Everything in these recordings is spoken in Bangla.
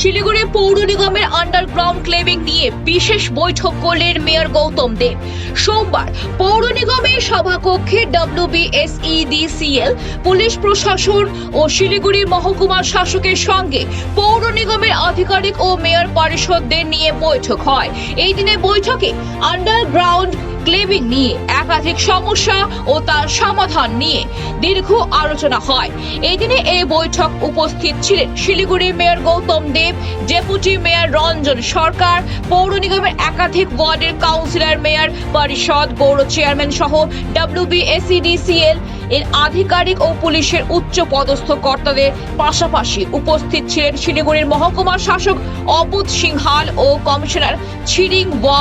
শিলিগুড়ি পৌর নিগমের আন্ডারগ্রাউন্ড ক্লেবিং নিয়ে বিশেষ বৈঠক করলেন মেয়র গৌতম দেব। সোমবার পৌর নিগমের সভাকক্ষে ডব্লিউবিএসইডিসিএল পুলিশ প্রশাসন ও শিলিগুড়ির মহকুমা শাসকের সঙ্গে পৌর নিগমের আধিকারিক ও মেয়র পরিষদদের নিয়ে বৈঠক হয়। এই দিনের বৈঠকে আন্ডারগ্রাউন্ড ক্লেবিং নিয়ে একাধিক সমস্যা ও তার সমাধান নিয়ে দীর্ঘ আলোচনা হয়। এই দিনে এই বৈঠক উপস্থিত ছিলেন Siliguri mayor Gautam Deb, deputy mayor Ranjan Sarkar, পৌর নিগমের একাধিক ওয়ার্ডের কাউন্সিলর মেয়র পরিষদ, পৌর চেয়ারম্যান সহ ডব্লিউবিএসিডিসিএল এর আধিকারিক ও পুলিশের উচ্চ পদস্থ কর্তাদের পাশাপাশি উপস্থিত ছিলেন শিলিগুড়ির মহকুমা শাসক অবুধ সিংহাল ও কমিশনার ছিরিং ওয়া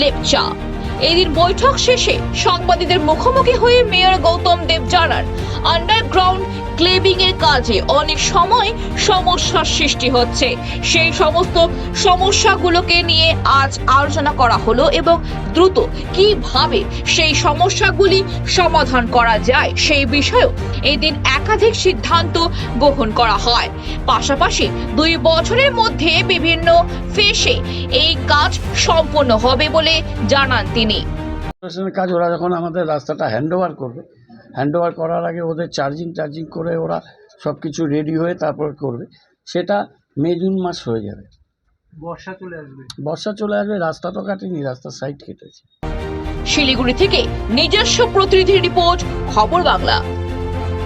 লেপচা। এদিন বৈঠক শেষে সাংবাদিকদের মুখোমুখি হয়ে মেয়র গৌতম দেব জানান আন্ডারগ্রাউন্ড ক্লেবিং কাজে অনেক সময় সমস্যার সৃষ্টি হচ্ছে। সেই সমস্ত সমস্যাগুলোকে নিয়ে আজ আলোচনা করা হলো এবং দ্রুত কীভাবে সেই সমস্যাগুলি সমাধান করা যায় সেই বিষয়েও এদিন একাধিক সিদ্ধান্ত গ্রহণ করা হয়। পাশাপাশি দুই বছরের মধ্যে বিভিন্ন ফেসে এই কাজ সম্পন্ন হবে বলে জানান তিনি। কাজ, ওরা যখন আমাদের রাস্তাটা হ্যান্ড ওভার করবে হ্যান্ড ওভার করার আগে ওদের চার্জিং টার্জিং করে ওরা সব কিছু রেডি হয়ে তারপর করবে। সেটা মে জুন মাস হয়ে যাবে। বর্ষা চলে আসবে। বর্ষা চলে আসবে রাস্তা তো কাটেনি রাস্তার সাইড কেটেছে। শিলিগুড়ি থেকে নিজস্ব প্রতিনিধি রিপোর্ট খবর বাংলা।